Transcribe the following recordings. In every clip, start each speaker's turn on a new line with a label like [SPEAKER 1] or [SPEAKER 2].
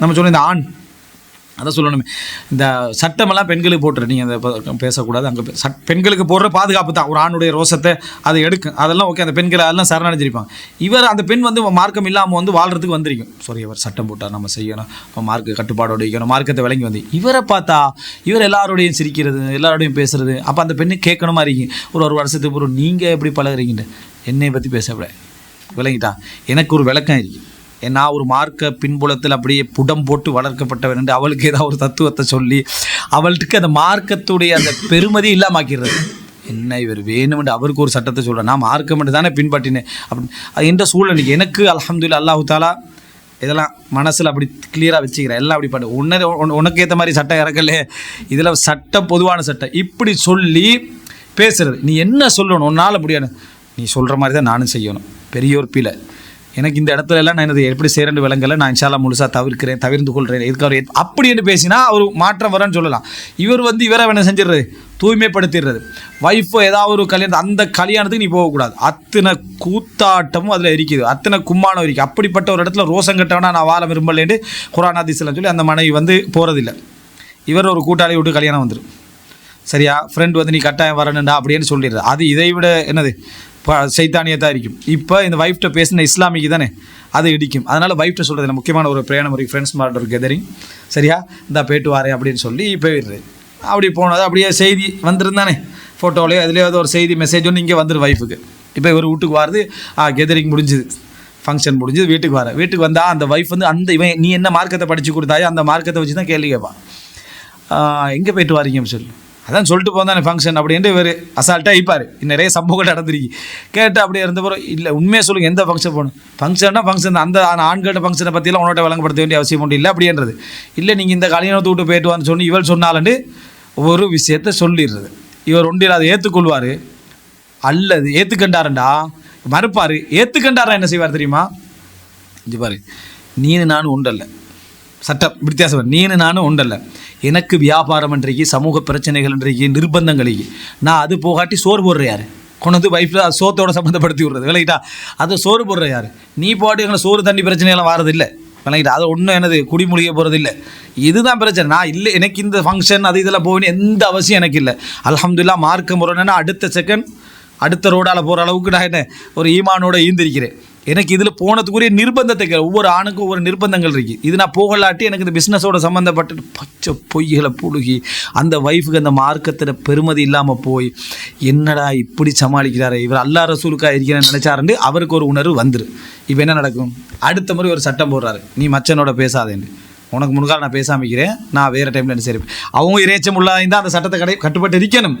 [SPEAKER 1] நம்ம சொல்லணும் இந்த ஆண் அதை சொல்லணுமே. இந்த சட்டமெல்லாம் பெண்களுக்கு போட்டுரு. நீங்கள் அந்த பேசக்கூடாது. அங்கே சட் பெண்களுக்கு போடுற பாதுகாப்பு தான். ஒரு ஆணுடைய ரோசத்தை அதை எடுக்கும். அதெல்லாம் ஓகே அந்த பெண்களை அதெல்லாம் சரணடைஞ்சிருப்பாங்க. இவர் அந்த பெண் வந்து மார்க்கம் இல்லாமல் வந்து வாழ்கிறதுக்கு வந்திருக்கும். சாரி இவர் சட்டம் போட்டால் நம்ம செய்யணும். இப்போ மார்க்கு கட்டுப்பாடோடு வைக்கணும் மார்க்கத்தை விளங்கி வந்து. இவரை பார்த்தா இவர் எல்லாரோடையும் சிரிக்கிறது எல்லாரோடையும் பேசுறது அப்போ அந்த பெண்ணு கேட்கணுமா இருக்கீங்க ஒரு ஒரு வருஷத்துக்கு ஒரு நீங்கள் எப்படி பழகுறீங்கன்னு என்னை பற்றி பேசக்கூடாது விளங்கிட்டா? எனக்கு ஒரு விளக்கம் இருக்குது நான் ஒரு மார்க்க பின்புலத்தில் அப்படியே புடம் போட்டு வளர்க்கப்பட்டவன் என்று அவளுக்கு ஏதாவது ஒரு தத்துவத்தை சொல்லி அவள்கிட்ட அந்த மார்க்கத்துடைய அந்த பெருமதி இல்லாமாக்கிறது என்ன இவர் வேணுமென்று அவருக்கு ஒரு சட்டத்தை சொல்கிறேன் நான் மார்க்கம் என்று தானே பின்பற்றினேன்? அப்படின்னு. அது என்ற சூழ்நிலை எனக்கு. அல்ஹம்துலில்லாஹ் அல்லாஹு தாலா இதெல்லாம் மனசில் அப்படி கிளியராக வச்சுக்கிறேன். எல்லாம் அப்படி பண்ணு. உன்ன உனக்கு ஏற்ற மாதிரி சட்டம் இறக்கல. இதில் சட்டம் பொதுவான சட்டம். இப்படி சொல்லி பேசுறது. நீ என்ன சொல்லணும்? உன்னால் முடியாது. நீ சொல்கிற மாதிரி தான் நானும் செய்யணும். பெரியோர் ஒரு எனக்கு இந்த இடத்துல எல்லாம் நான் இதை எப்படி செய்கிறேன்னு விளங்கலை நான் இன்ஷால்லா முழுசாக தவிர்க்கிறேன் தவிர்த்து கொள்கிறேன் இதுக்கு அவர் அப்படி என்று பேசினா அவர் மாற்றம் வரன்னு சொல்லலாம். இவர் வந்து இவரை என்ன செஞ்சிடுறது தூய்மைப்படுத்திடுறது. ஒய்ஃபோ ஏதாவது ஒரு கல்யாணம் அந்த கல்யாணத்துக்கு நீ போகக்கூடாது. அத்தனை கூத்தாட்டமும் அதில் இருக்குது. அத்தனை கும்மானம் இருக்குது. அப்படிப்பட்ட ஒரு இடத்துல ரோசம் கட்டவனா நான் வாழ விரும்பலேன்னு குரான் ஹதீஸ்லாம் சொல்லி அந்த மனைவி வந்து போகிறதில்ல இவர் ஒரு கூட்டாளி விட்டு கல்யாணம் வந்துடும் சரியா? ஃப்ரெண்ட் வந்து நீ கட்டாயம் வரணுண்டா அப்படின்னு சொல்லிடுறது. அது இதை விட என்னது சைத்தானியத்தான் இருக்கும் இப்போ இந்த வைஃப்ட்ட பேசின இஸ்லாமிக்கு தானே அது இடிக்கும். அதனால் வைஃப்ட்ட சொல்கிறது முக்கியமான ஒரு பிரயாணம் ஒரு ஃப்ரெண்ட்ஸ் மாதிரி ஒரு கெதரிங் சரியா? இந்த போயிட்டு வரேன் அப்படின்னு சொல்லி போயிடுறது. அப்படி போனது அப்படியே செய்தி வந்துருந்தானே. ஃபோட்டோலையோ அதுலேயோ ஒரு செய்தி மெசேஜ் ஒன்று இங்கே வந்துடும் வைஃபுக்கு இப்போ இவர் வீட்டுக்கு வரது கெதரிங் முடிஞ்சுது. ஃபங்க்ஷன் முடிஞ்சது வீட்டுக்கு வர வீட்டுக்கு வந்தால் அந்த வைஃப் வந்து அந்த இவன் நீ என்ன மார்க்கத்தை படித்து கொடுத்தாயோ அந்த மார்க்கத்தை வச்சு தான் கேள்வி கேட்பான். எங்கே போயிட்டு வாரீங்க சொல்லு. அதான் சொல்லிட்டு போந்தானே ஃபங்க்ஷன் அப்படின்ட்டு இவர் அசால்ட்டாக இப்பார் நிறைய சம்பவங்கள் நடந்துருக்கு. கேட்டு அப்படியே இருந்தப்பறம் இல்லை உண்மையாக சொல்லுங்கள் எந்த ஃபங்க்ஷன் போகணும்? ஃபங்க்ஷன்னா ஃபங்க்ஷன் அந்த ஆண்களோட ஃபங்க்ஷனை பற்றிலாம் உன்னோட விளங்கப்படுத்த வேண்டிய அவசியம் ஒன்று இல்லை அப்படின்றது. இல்லை நீங்கள் இந்த கல்யாணத்தை விட்டு போயிட்டு வான்னு சொன்னி இவள் சொன்னாலண்டு ஒரு விஷயத்த சொல்லிடுறது. இவர் ஒன்றில் அதை ஏற்றுக்கொள்வார் அல்லது ஏற்றுக்கண்டாருண்டா மறுப்பார். ஏற்றுக்கண்டாரா என்ன செய்வார் தெரியுமா? இங்கே பாரு. நீனு நானும் உண்டல்ல. சட்டம் வித்தியாசம். நீனு நானும் உண்டல்ல. எனக்கு வியாபாரம் இன்றைக்கு சமூக பிரச்சனைகள் இன்றைக்கு நிர்பந்தங்கள் நான் அது போகாட்டி சோறு போடுற யார்? கொண்டு வந்து வைஃப்பில் சோத்தோட சம்மந்தப்படுத்தி விடுறது விளங்கிட்டா அதை சோறு போடுற யார்? நீ போட்டு எங்களை சோறு தண்ணி பிரச்சனையெல்லாம் வாரதில்லை விளங்கிட்டா அது ஒன்றும் எனது குடிமொழிய போகிறது இல்லை இதுதான் பிரச்சனை. நான் இல்லை எனக்கு இந்த ஃபங்க்ஷன் அது இதெல்லாம் போகணும் எந்த அவசியம் எனக்கு இல்லை. அலமதுல்லா மார்க்க முறைன்னா அடுத்த செகண்ட் அடுத்த ரோடால் போகிற அளவுக்கு நான் என்ன ஒரு ஈமானோட ஈந்திருக்கிறேன். எனக்கு இதில் போனதுக்குரிய நிர்பந்தத்தை ஒவ்வொரு ஆணுக்கும் ஒவ்வொரு நிர்பந்தங்கள் இருக்குது இது நான் போகலாட்டி எனக்கு இந்த பிஸ்னஸோட சம்மந்தப்பட்டு பச்சை பொய்களை புழுகி அந்த ஒய்ஃபுக்கு அந்த மார்க்கத்தில் பெருமதி இல்லாமல் போய் என்னடா இப்படி சமாளிக்கிறாரு இவர் அல்லா ரசூலுக்கா இருக்கிறேன்னு நினச்சாருன்னு அவருக்கு ஒரு உணர்வு வந்துரு. இப்போ என்ன நடக்கும்? அடுத்த முறை ஒரு சட்டம் போடுறாரு. நீ மச்சனோட பேசாதேன்னு உனக்கு முன்கால நான் பேசாமிக்கிறேன். நான் வேறு டைமில் சரி அவங்க இறைச்சம் உள்ளாதான் அந்த சட்டத்தை கடை கட்டுப்பட்டு இருக்கணும்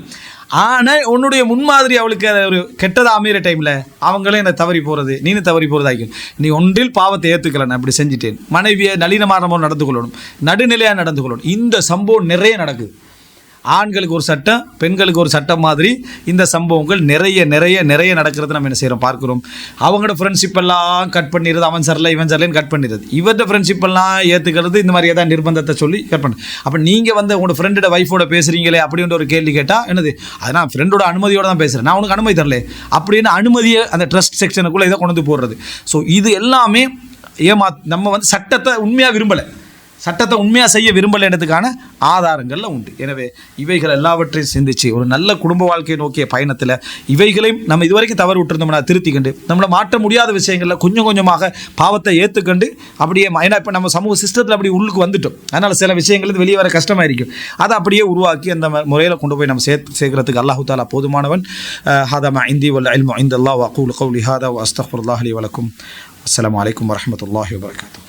[SPEAKER 1] ஆனால் உன்னுடைய முன்மாதிரி அவளுக்கு ஒரு கெட்டதாக அமைகிற டைமில் அவங்களே என்னை தவறி போகிறது நீனு தவறி போகிறதாக்கும் நீ ஒன்றில் பாவத்தை ஏற்றுக்கல நான் இப்படி செஞ்சிட்டேன். மனைவியை நளினமானமோ நடந்து கொள்ளணும். நடுநிலையாக நடந்து கொள்ளணும். இந்த சம்பவம் நிறைய நடக்குது. ஆண்களுக்கு ஒரு சட்டம் பெண்களுக்கு ஒரு சட்டம் மாதிரி இந்த சம்பவங்கள் நிறைய நிறைய நிறைய நடக்கிறது நம்ம என்ன செய்கிறோம் பார்க்குறோம். அவங்களோட ஃப்ரெண்ட்ஷிப் எல்லாம் கட் பண்ணிடுது அவன் சரியில்லை இவன் சரிலன்னு கட் பண்ணிடுது இவர்கிட்ட ஃப்ரெண்ட்ஷிப் எல்லாம் ஏற்றுக்கிறது இந்த மாதிரி ஏதாவது நிர்பந்தத்தை சொல்லி கட் பண்ணு. அப்போ நீங்கள் வந்து உங்களோட ஃப்ரெண்டோட ஒய்ஃபோட பேசுகிறீங்களே அப்படின்ற ஒரு கேள்வி கேட்டால் என்னது? அது நான் ஃப்ரெண்டோட அனுமதியோடு தான் பேசுகிறேன் நான் உனக்கு அனுமதி தரல. அப்படின்னு அனுமதியை அந்த ட்ரஸ்ட் செக்ஷனுக்குள்ளே இதை கொண்டு வந்து போடுறது. ஸோ இது எல்லாமே ஏமா நம்ம வந்து சட்டத்தை உண்மையாக விரும்பலை. சட்டத்தை உண்மையாக செய்ய விரும்பலைன்றதுக்கான ஆதாரங்களில் உண்டு. எனவே இவைகள் எல்லாவற்றையும் சிந்திச்சு ஒரு நல்ல குடும்ப வாழ்க்கையை நோக்கிய பயணத்தில் இவைகளையும் நம்ம இதுவரைக்கும் தவறு விட்டுருந்தோம்னா திருத்திக்கண்டு நம்மளை மாற்ற முடியாத விஷயங்களில் கொஞ்சம் கொஞ்சமாக பாவத்தை ஏற்றுக்கண்டு அப்படியே ஏன்னா இப்போ நம்ம சமூக சிஸ்டத்தில் அப்படி உள்ளுக்கு வந்துட்டோம். அதனால் சில விஷயங்கள் வெளியே வர கஷ்டமாக இருக்கும் அதை அப்படியே உருவாக்கி அந்த முறையில் கொண்டு போய் நம்ம சேர்த்து சேர்க்கறதுக்கு அல்லாஹு தாலா போதுமானவன். ஹாதமா இந்தி வல்ல இல்மு இந்த அல்லாஹ் வக்கூல் கௌலி ஹாதா அஸ்தஃபுல்லாஹ் வலக்கும் அஸ்லாம் வலைக்கம் வரமத்துல வபரகாத்துஹு